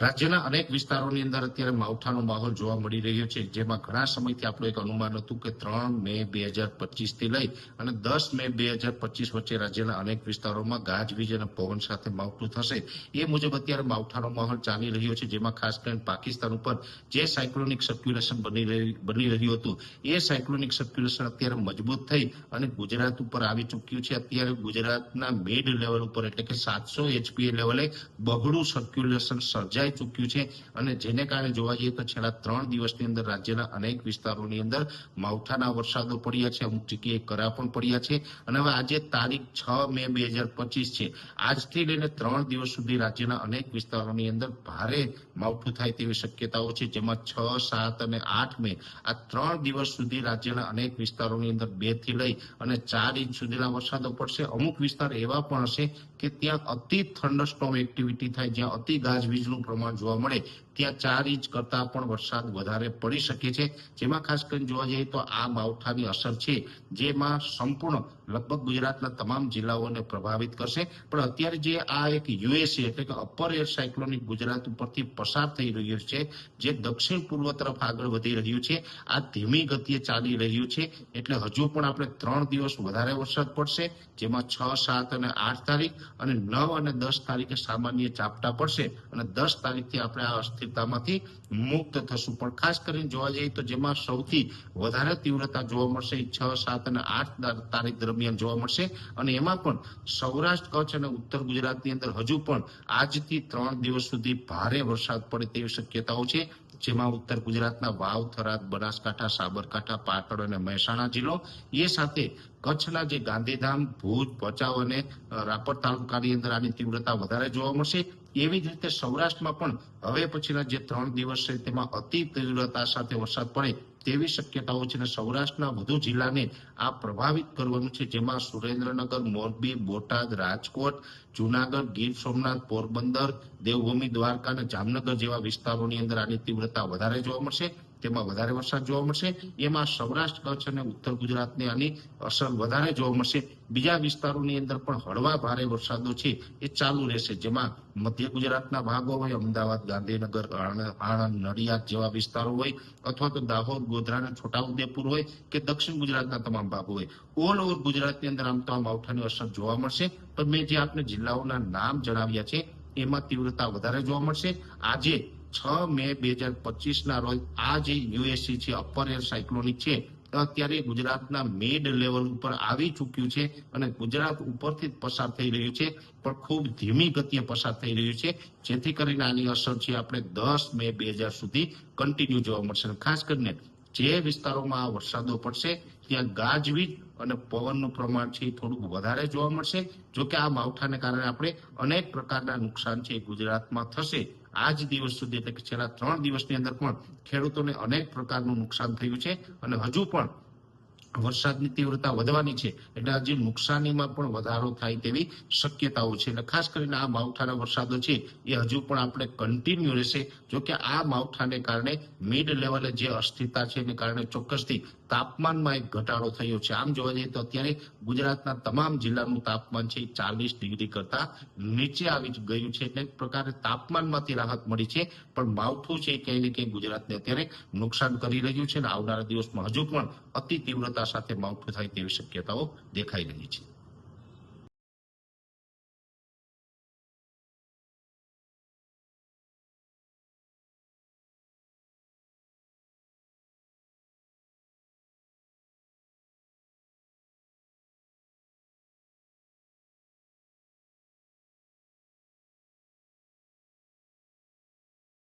રાજ્યના અનેક વિસ્તારોની અંદર અત્યારે માવઠાનો માહોલ જોવા મળી રહ્યો છે, જેમાં ઘણા સમયથી આપણું એક અનુમાન હતું કે ત્રણ મે બે હજાર પચીસથી લઈ અને દસ મે બે હજાર પચીસ વચ્ચે રાજ્યના અનેક વિસ્તારોમાં ગાજવીજ અને પવન સાથે માવઠું થશે. એ મુજબ અત્યારે માવઠાનો માહોલ ચાલી રહ્યો છે, જેમાં ખાસ કરીને પાકિસ્તાન ઉપર જે સાયક્લોનિક સર્ક્યુલેશન બની રહી- બની રહ્યું હતું, એ સાયક્લોનિક સર્ક્યુલેશન અત્યારે મજબૂત થઈ અને ગુજરાત ઉપર આવી ચૂક્યું છે. અત્યારે ગુજરાતના મિડ લેવલ ઉપર એટલે કે સાતસો એચપીએ લેવલે બગડું સર્ક્યુલેશન સર્જાઈ ચૂક્યું છે અને જેને કારણે જોવા જઈએ તો છેલ્લા ત્રણ દિવસની અંદર રાજ્યના અનેક વિસ્તારોની અંદર માવઠાના વરસાદો પડ્યા છે, અમુક જગ્યાએ કરા પણ પડ્યા છે અને હવે આજે તારીખ છ મે બે હજાર પચીસ છે. આજથી લઈને ત્રણ દિવસ સુધી રાજ્યના અનેક વિસ્તારોની અંદર ભારે માવઠું થાય તેવી શક્યતાઓ છે, જેમાં છ, સાત અને આઠ મે આ ત્રણ દિવસ સુધી રાજ્યના અનેક વિસ્તારોની અંદર બેથી લઈ અને ચાર ઇંચ સુધીના વરસાદો પડશે. અમુક વિસ્તાર એવા પણ હશે કે ત્યાં અતિ થંડરસ્ટોમ એક્ટિવિટી થાય, જ્યાં અતિ ગાજવીજનું પ્રમાણ જોવા મળે ત્યાં ચાર ઇંચ કરતા પણ વરસાદ વધારે પડી શકે છે. જેમાં ખાસ કરીને જોવા જઈએ તો આ માવઠાની અસર છે, જેમાં સંપૂર્ણ લગભગ ગુજરાતના તમામ જિલ્લાઓને પ્રભાવિત કરશે. પણ અત્યારે જે આ એક યુએસી એટલે કે અપર એર સાયક્લોનિક ગુજરાત ઉપરથી પસાર થઈ રહ્યું છે, જે દક્ષિણ પૂર્વ તરફ આગળ વધી રહ્યું છે, આ ધીમી ગતિએ ચાલી રહ્યું છે, એટલે હજુ પણ આપણે ત્રણ દિવસ વધારે વરસાદ પડશે, જેમાં છ, સાત અને આઠ તારીખ અને નવ અને દસ તારીખે સામાન્ય ઝાપટા પડશે અને દસ તારીખથી આપણે આ અસ્થિરતામાંથી મુક્ત થશું. પણ ખાસ કરીને જોવા જઈએ તો જેમાં સૌથી વધારે તીવ્રતા જોવા મળશે છ, સાત અને આઠ તારીખ દરમિયાન જોવા મળશે. અને એમાં પણ સૌરાષ્ટ્ર, કચ્છ અને ઉત્તર ગુજરાતની અંદર હજુ પણ આજથી ત્રણ દિવસ સુધી ભારે વરસાદ પડે તેવી શક્યતાઓ છે. જેમાં ઉત્તર ગુજરાતના વાવ, થરાદ, બનાસકાંઠા, સાબરકાંઠા, પાટણ અને મહેસાણા જિલ્લો. એ સાથે કચ્છના જે ગાંધીધામ, ભુજ, ભચાઉ અને રાપર તાલુકાની અંદર આની તીવ્રતા વધારે જોવા મળશે. એવી જ રીતે સૌરાષ્ટ્રમાં પણ હવે પછીના જે ત્રણ દિવસ છે તેમાં અતિ તીવ્રતા સાથે વરસાદ પડે તેવી શક્યતાઓ છે અને સૌરાષ્ટ્રના વધુ જિલ્લાને આ પ્રભાવિત કરવાનું છે. જેમાં સુરેન્દ્રનગર, મોરબી, બોટાદ, રાજકોટ, જુનાગઢ, ગીર સોમનાથ, પોરબંદર, દેવભૂમિ, દ્વારકા અને જામનગર જેવા વિસ્તારોની અંદર આની તીવ્રતા વધારે જોવા મળશે. તેમાં વધારે વરસાદ જોવા મળશે. એમાં સૌરાષ્ટ્ર, કચ્છ અને ઉત્તર ગુજરાતને આની અસર વધારે જોવા મળશે. બીજા વિસ્તારોની અંદર પણ હળવા ભારે વરસાદો છે, એ ચાલુ રહેશે. જેમાં મધ્ય ગુજરાતના ભાગો હોય, અમદાવાદ, ગાંધીનગર, આણંદ નડિયાદ જેવા વિસ્તારો હોય, અથવા તો દાહોદ, ગોધરા અને છોટાઉદેપુર હોય કે દક્ષિણ ગુજરાતના તમામ ભાગો હોય. ઓલ ઓવર ગુજરાતની અંદર આમ તો માવઠાની અસર જોવા મળશે. પણ મેં જે આપને જિલ્લાઓના નામ જણાવ્યા છે, એમાં તીવ્રતા વધારે જોવા મળશે. આજે છ મે બે હજાર પચીસના રોજ આ જે યુએસસી છે, અપર એર સાયક્લોનિક છે અત્યારે ગુજરાતના મેડ લેવલ ઉપર આવી ચૂક્યું છે અને ગુજરાત ઉપરથી પસાર થઈ રહ્યું છે, પણ ખૂબ ધીમી ગતિએ પસાર થઈ રહ્યું છે. જેથી કરીને આની અસર છે આપણે દસ મે બે હજાર સુધી કન્ટિન્યુ જોવા મળશે. ખાસ કરીને જે વિસ્તારોમાં વરસાદો પડશે ત્યાં ગાજવીજ અને પવનનું પ્રમાણ છે એ થોડુંક વધારે જોવા મળશે. જો કે આ માવઠાને કારણે આપણે અનેક પ્રકારના નુકસાન છે ગુજરાતમાં થશે. આજ દિવસ સુધી એટલે કે છેલ્લા ત્રણ દિવસની અંદર પણ ખેડૂતોને અનેક પ્રકારનું નુકસાન થયું છે. અને હજુ પણ વરસાદની તીવ્રતા વધવાની છે. એટલે આજે નુકસાનીમાં પણ વધારો થાય તેવી શક્યતાઓ છે. એટલે ખાસ કરીને આ માવઠાના વરસાદો છે, એ હજુ પણ આપણે કન્ટિન્યુ રહેશે. જો આ માવઠાને કારણે મિડ લેવલે જે અસ્થિરતા છે, એને કારણે ચોક્કસથી તાપમાનમાં એક ઘટાડો થયો છે. આમ જોવા જઈએ તો અત્યારે ગુજરાતના તમામ જિલ્લાનું તાપમાન છે ચાલીસ ડિગ્રી કરતા નીચે આવી ગયું છે. એટલે પ્રકારે તાપમાનમાંથી રાહત મળી છે. પણ માવઠું છે ક્યાંય ને ક્યાંય ગુજરાતને અત્યારે નુકસાન કરી રહ્યું છે. અને આવનારા દિવસમાં હજુ પણ અતિ સાથે માવઠું થાય તેવી શક્યતાઓ દેખાઈ રહી છે.